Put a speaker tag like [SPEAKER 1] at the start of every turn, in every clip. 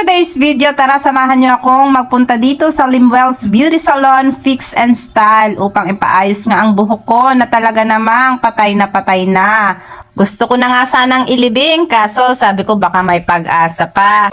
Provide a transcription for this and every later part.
[SPEAKER 1] today's video, tara samahan niyo akong magpunta dito sa Limwell's Beauty Salon Fix and Style upang ipaayos nga ang buhok ko na talaga namang patay na patay na. Gusto ko na nga sanang ilibing kaso sabi ko baka may pag-asa pa.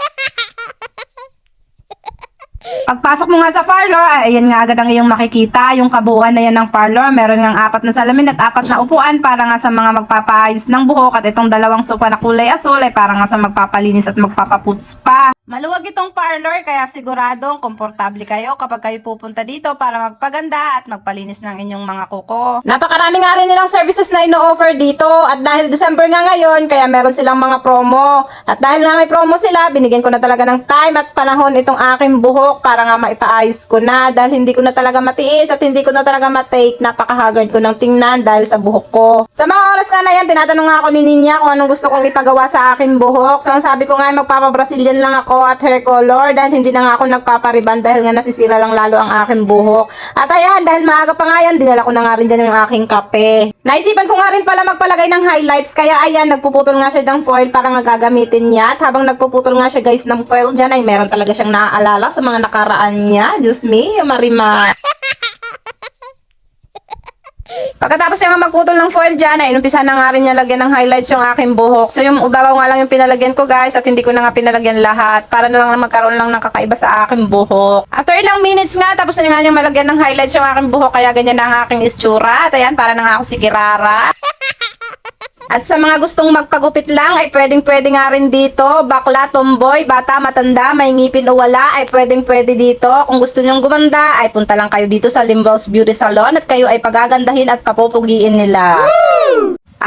[SPEAKER 1] Pagpasok mo nga sa parlor, ay ayan nga agad ang iyong makikita. Yung kabuuan na yan ng parlor, meron nga apat na salamin at apat na upuan para nga sa mga magpapaayos ng buhok at itong dalawang sofa na kulay asul ay para nga sa magpapalinis at magpapaputs pa. Maluwag itong parlor kaya siguradong komportable kayo kapag kayo pupunta dito para magpaganda at magpalinis ng inyong mga kuko. Napakarami nga rin nilang services na ino-offer dito at dahil December nga ngayon kaya meron silang mga promo. At dahil nga may promo sila, binigyan ko na talaga ng time at panahon itong aking buhok para nga maipaayos ko na dahil hindi ko na talaga matiis at hindi ko na talaga matake. Napaka-haggard ko ng tingnan dahil sa buhok ko. Sa mga oras nga na yan, tinatanong nga ako ni Ninya kung anong gusto kong ipagawa sa aking buhok. So sabi ko nga magpapa-Brazilian lang ako at hair color dahil hindi na nga ako nagpapariban dahil nga nasisira lang lalo ang aking buhok. At ayan, dahil maaga pa nga yan, dinala ko na nga rin dyan yung aking kape. Naisipan ko nga rin pala magpalagay ng highlights kaya ayan, nagpuputol nga siya ng foil para nga gagamitin niya. At habang nagpuputol nga siya guys ng foil dyan ay meron talaga siyang naaalala sa mga nakaraan niya. Diyos me, marima. Pagkatapos niya nga magputol ng foil dyan, ay inumpisa na nga rin niya lagyan ng highlights yung aking buhok. So yung ubabaw nga lang yung pinalagyan ko guys at hindi ko na nga pinalagyan lahat para na lang magkaroon lang ng kakaiba sa aking buhok. After ilang minutes nga, tapos na nga niya malagyan ng highlights yung aking buhok kaya ganyan na ang aking istsura. At ayan, para na nga ako si Kirara. At sa mga gustong magpagupit lang ay pwedeng pwede nga rin dito. Bakla, tomboy, bata, matanda, may ngipin o wala ay pwedeng pwede dito. Kung gusto nyong gumanda ay punta lang kayo dito sa Limbal's Beauty Salon at kayo ay pagagandahin at papupugiin nila.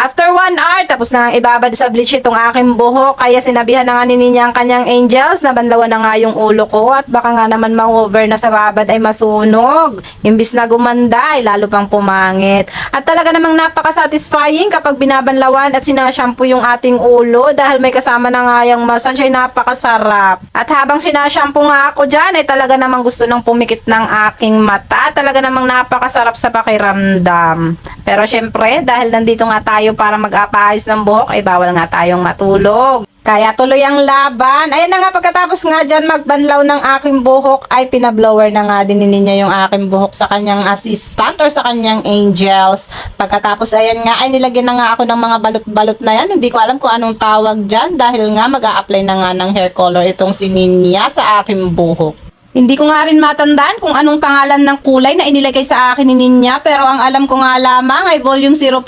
[SPEAKER 1] After one hour, tapos na ibabad sa bleach itong aking buhok. Kaya sinabihan na nga ni Ninya ang kanyang angels na banlawan na nga yung ulo ko at baka nga naman ma-over na sa babad ay masunog. Imbis na gumanda ay lalo pang pumangit. At talaga namang napaka-satisfying kapag binabanlawan at sinashampoo yung ating ulo dahil may kasama na nga yung massage ay napakasarap. At habang sinashampoo nga ako dyan ay talaga namang gusto nang pumikit ng aking mata. Talaga namang napakasarap sa pakiramdam. Pero syempre, dahil nandito nga tayo para mag-apaayos ng buhok, ay bawal nga tayong matulog. Kaya tuloy ang laban. Ayan na nga pagkatapos nga dyan magbanlaw ng aking buhok ay pinablower na nga din niya yung aking buhok sa kanyang assistant or sa kanyang angels. Pagkatapos ayan nga ay nilagyan na nga ako ng mga balot-balot na yan. Hindi ko alam kung anong tawag dyan dahil nga mag apply na nga ng hair color itong si Ninya sa aking buhok. Hindi ko nga rin matandaan kung anong pangalan ng kulay na inilagay sa akin ni Ninya pero ang alam ko nga lamang ay volume 0.0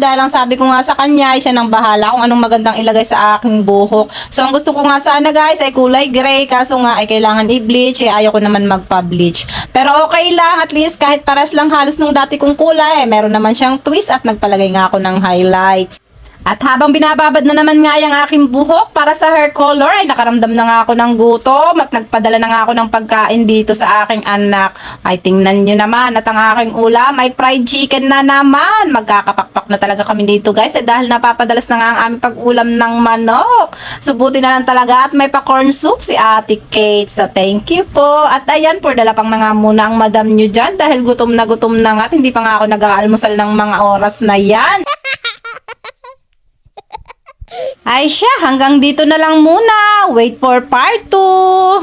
[SPEAKER 1] dahil ang sabi ko nga sa kanya ay siya nang bahala kung anong magandang ilagay sa aking buhok. So ang gusto ko nga sana guys ay kulay gray kaso nga ay kailangan i-bleach eh ayaw ko naman magpa-bleach. Pero okay lang at least kahit paras lang halos nung dati kong kulay eh meron naman siyang twist at nagpalagay nga ako ng highlights. At habang binababad na naman nga yung aking buhok para sa hair color, ay nakaramdam na nga ako ng gutom at nagpadala na nga ako ng pagkain dito sa aking anak. Ay tingnan nyo naman at ang aking ulam ay fried chicken na naman. Magkakapakpak na talaga kami dito guys eh, dahil napapadalas na nga ang aming pag-ulam ng manok. Subuti na lang talaga at may pa corn soup si Ate Kate. So thank you po. At ayan, for dala pang na muna ang madam nyo dyan dahil gutom na gutom na nga at hindi pa nga ako nag-aalmusal ng mga oras na yan. Ay siya, hanggang dito na lang muna. Wait for part 2.